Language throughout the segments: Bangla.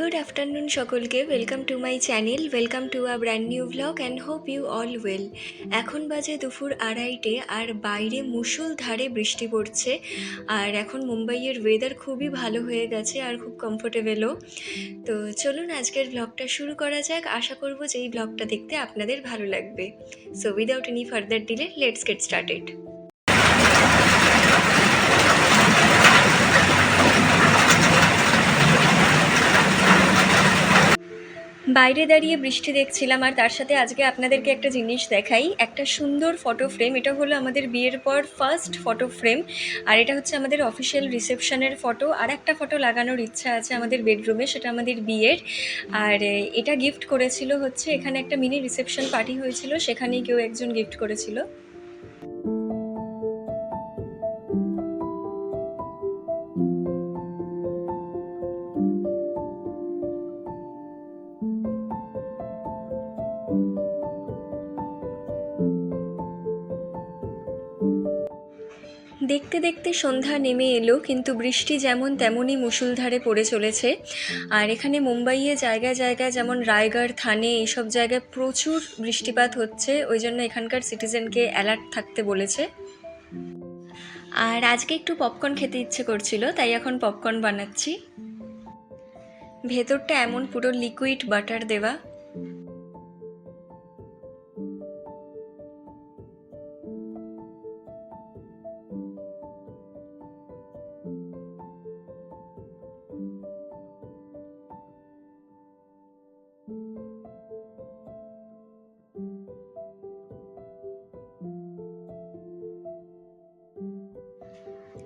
গুড আফটারনুন সকলকে welcome to my channel welcome to a brand new blog and hope you all well এখন বাজে দুপুর আড়াইটে আর বাইরে মুষলধারে বৃষ্টি পড়ছে। আর এখন মুম্বাইয়ের ওয়েদার খুবই ভালো হয়ে গেছে আর খুব কমফোর্টেবলও তো চলুন আজকের ব্লগটা শুরু করা যাক। আশা করব যে এই ব্লগটা দেখতে আপনাদের ভালো লাগবে। So without any further delay let's get started বাইরে দাঁড়িয়ে বৃষ্টি দেখছিলাম, আর তার সাথে আজকে আপনাদেরকে একটা জিনিস দেখাই। একটা সুন্দর ফটো ফ্রেম এটা হলো আমাদের বিয়ের পর ফার্স্ট ফটো ফ্রেম আর এটা হচ্ছে আমাদের অফিসিয়াল রিসেপশনের ফটো আর একটা ফটো লাগানোর ইচ্ছা আছে আমাদের বেডরুমে সেটা আমাদের বিয়ের। আর এটা গিফট করেছিল হচ্ছে, এখানে একটা মিনি রিসেপশন পার্টি হয়েছিল, সেখানেই কেউ একজন গিফট করেছিল। দেখতে দেখতে সন্ধ্যা নেমে এলো, কিন্তু বৃষ্টি যেমন তেমনই মুষলধারে পড়ে চলেছে। আর এখানে মুম্বাইয়ে জায়গায় জায়গায় যেমন রায়গড়, থানে এইসব জায়গায় প্রচুর বৃষ্টিপাত হচ্ছে, ওই জন্য এখানকার সিটিজেনকে অ্যালার্ট থাকতে বলেছে। আর আজকে একটু পপকর্ন খেতে ইচ্ছে করছিল, তাই এখন পপকর্ন বানাচ্ছি। ভেতরটা এমন পুরো লিকুইড বাটার দেওয়া।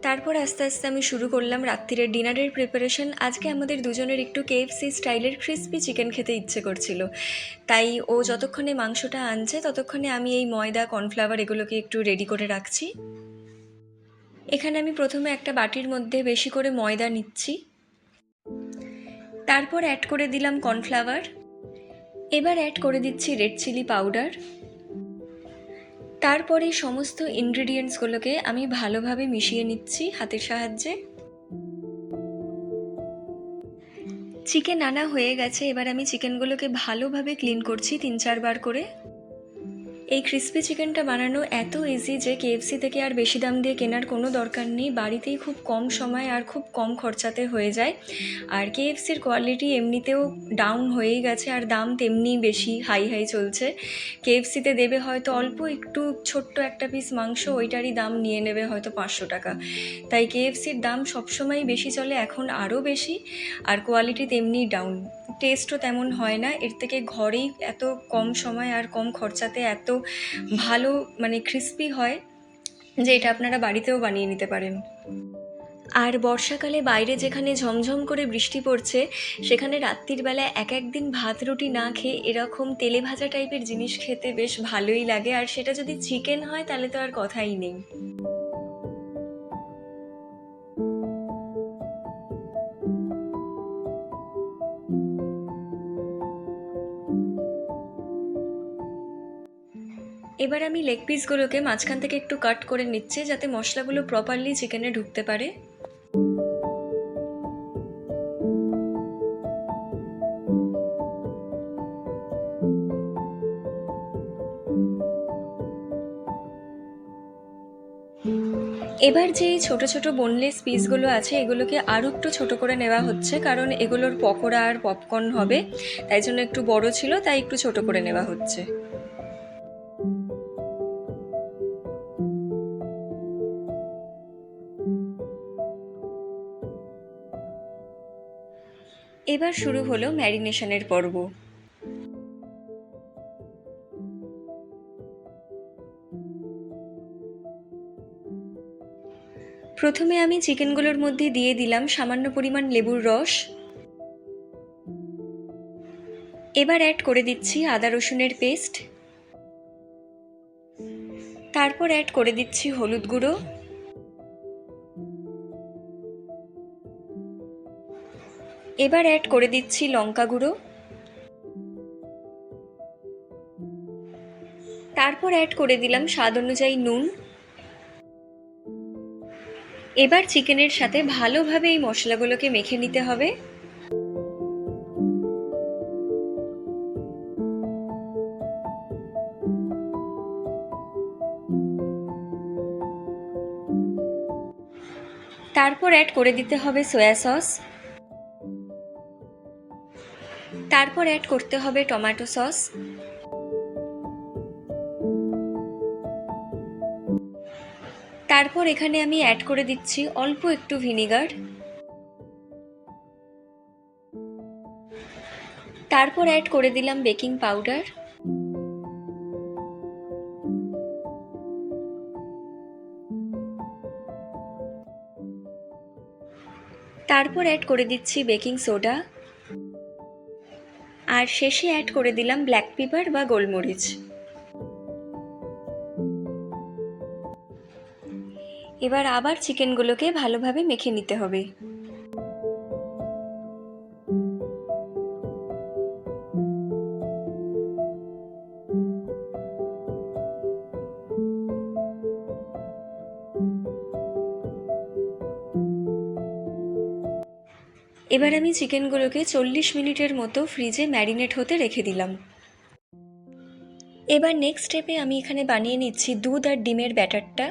তারপর আস্তে আস্তে আমি শুরু করলাম রাত্রিরের ডিনারের প্রিপারেশন আজকে আমাদের দুজনের একটু কেএফসি স্টাইলের ক্রিস্পি চিকেন খেতে ইচ্ছে করছিল। তাই ও যতক্ষণে মাংসটা আনছে, ততক্ষণে আমি এই ময়দা কর্নফ্লাওয়ার এগুলোকে একটু রেডি করে রাখছি। এখানে আমি প্রথমে একটা বাটির মধ্যে বেশি করে ময়দা নিচ্ছি। তারপর অ্যাড করে দিলাম কর্নফ্লাওয়ার এবার অ্যাড করে দিচ্ছি রেড চিলি পাউডার তারপরে সমস্ত ইনগ্রিডিয়েন্টসগুলোকে আমি ভালোভাবে মিশিয়ে নিচ্ছি হাতের সাহায্যে। চিকেন আনা হয়ে গেছে, এবার আমি চিকেনগুলোকে ভালোভাবে ক্লিন করছি তিন চারবার করে। এই ক্রিস্পি চিকেনটা বানানো এত ইজি যে কেএফসি থেকে আর বেশি দাম দিয়ে কেনার কোনো দরকার নেই। বাড়িতেই খুব কম সময় আর খুব কম খরচাতে হয়ে যায়। আর কেএফসির কোয়ালিটি এমনিতেও ডাউন হয়েই গেছে আর দাম তেমনি বেশি হাই হাই চলছে। কেএফসিতে দেবে হয়তো অল্প একটু ছোট্ট একটা পিস মাংস, ওইটারই দাম নিয়ে নেবে হয়তো পাঁচশো টাকা। তাই কেএফসির দাম সবসময়ই বেশি চলে, এখন আরও বেশি। আর কোয়ালিটি তেমনি ডাউন টেস্টও তেমন হয় না। এর থেকে ঘরেই এত কম সময় আর কম খরচাতে এত ভালো মানে ক্রিস্পি হয়, যে এটা আপনারা বাড়িতেও বানিয়ে নিতে পারেন। আর বর্ষাকালে বাইরে যেখানে ঝমঝম করে বৃষ্টি পড়ছে, সেখানে রাত্রির বেলায় এক একদিন ভাত রুটি না খেয়ে এরকম তেলে ভাজা টাইপের জিনিস খেতে বেশ ভালোই লাগে। আর সেটা যদি চিকেন হয়, তাহলে তো আর কথাই নেই। এবার আমি লেগ পিসগুলোকে মাঝখান থেকে একটু কাট করে নিচ্ছি যাতে মশলাগুলো প্রপারলি চিকেনে ঢুকতে পারে। এবার যে এই ছোট ছোট বোনলেস পিসগুলো আছে, এগুলোকে আরও একটু ছোট করে নেওয়া হচ্ছে, কারণ এগুলোর পকোড়া আর পপকর্ন হবে, তাই জন্য একটু বড় ছিল, তাই একটু ছোট করে নেওয়া হচ্ছে। এবার শুরু হলো ম্যারিনেশনের পর্ব। প্রথমে আমি চিকেনগুলোর মধ্যে দিয়ে দিলাম সামান্য পরিমাণ লেবুর রস। এবার অ্যাড করে দিচ্ছি আদা রসুনের পেস্ট তারপর অ্যাড করে দিচ্ছি হলুদ গুঁড়ো। এবার অ্যাড করে দিচ্ছি লঙ্কা গুঁড়ো। তারপর অ্যাড করে দিলাম স্বাদ অনুযায়ী নুন। এবার চিকেনের সাথে ভালোভাবে এই মশলাগুলোকে মেখে নিতে হবে। তারপর অ্যাড করে দিতে হবে সয়া সস তারপর অ্যাড করতে হবে টমেটো সস তারপর এখানে আমি অ্যাড করে দিচ্ছি অল্প একটু ভিনিগার তারপর অ্যাড করে দিলাম বেকিং পাউডার তারপর অ্যাড করে দিচ্ছি বেকিং সোডা আর শেষে অ্যাড করে দিলাম ব্ল্যাক পেপার বা গোলমরিচ। এবার আবার চিকেনগুলোকে ভালোভাবে মেখে নিতে হবে। এবার আমি চিকেনগুলোকে চল্লিশ মিনিটের মতো ফ্রিজে ম্যারিনেট হতে রেখে দিলাম। এবার নেক্সট স্টেপে আমি এখানে বানিয়ে নিচ্ছি দুধ আর ডিমের ব্যাটারটা।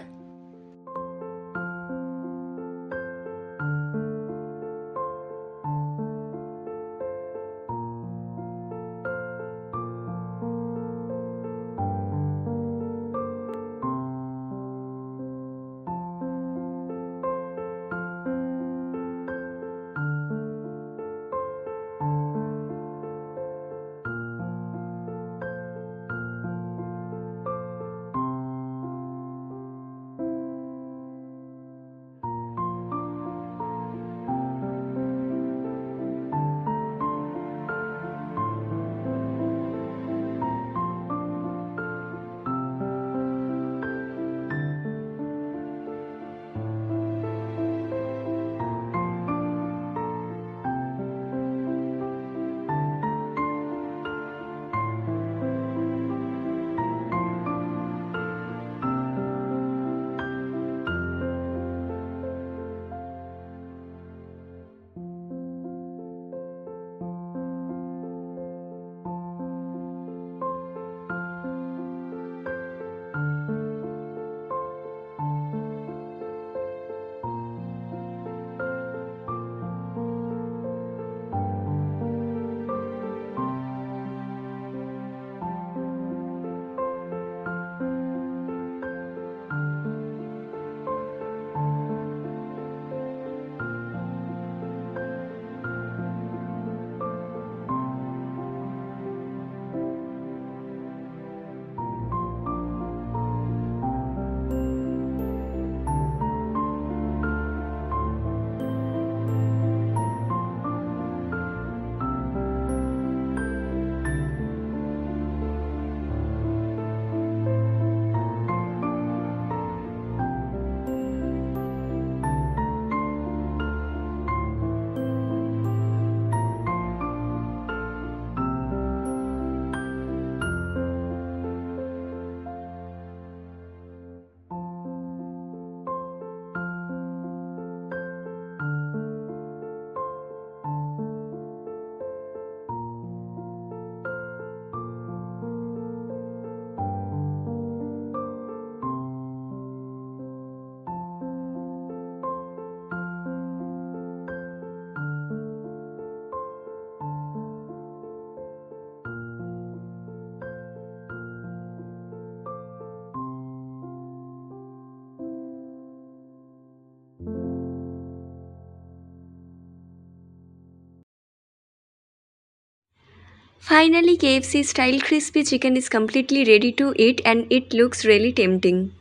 Finally, KFC style crispy chicken is completely ready to eat and it looks really tempting.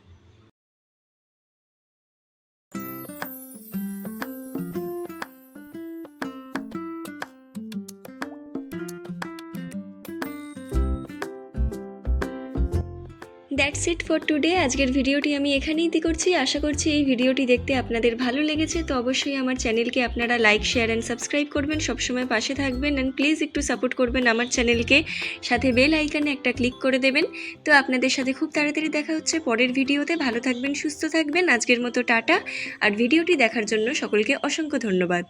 That's it for today আজকের ভিডিওটি আমি এখানেই দি করছি। আশা করছি এই ভিডিওটি দেখতে আপনাদের ভালো লেগেছে। তো অবশ্যই আমার চ্যানেলকে আপনারা লাইক শেয়ার অ্যান্ড সাবস্ক্রাইব করবেন। সবসময় পাশে থাকবেন অ্যান্ড প্লিজ একটু সাপোর্ট করবেন আমার চ্যানেলকে। সাথে বেল আইকানে একটা ক্লিক করে দেবেন। তো আপনাদের সাথে খুব তাড়াতাড়ি দেখা হচ্ছে পরের ভিডিওতে। ভালো থাকবেন, সুস্থ থাকবেন। আজকের মতো টাটা। আর ভিডিওটি দেখার জন্য সকলকে অসংখ্য ধন্যবাদ।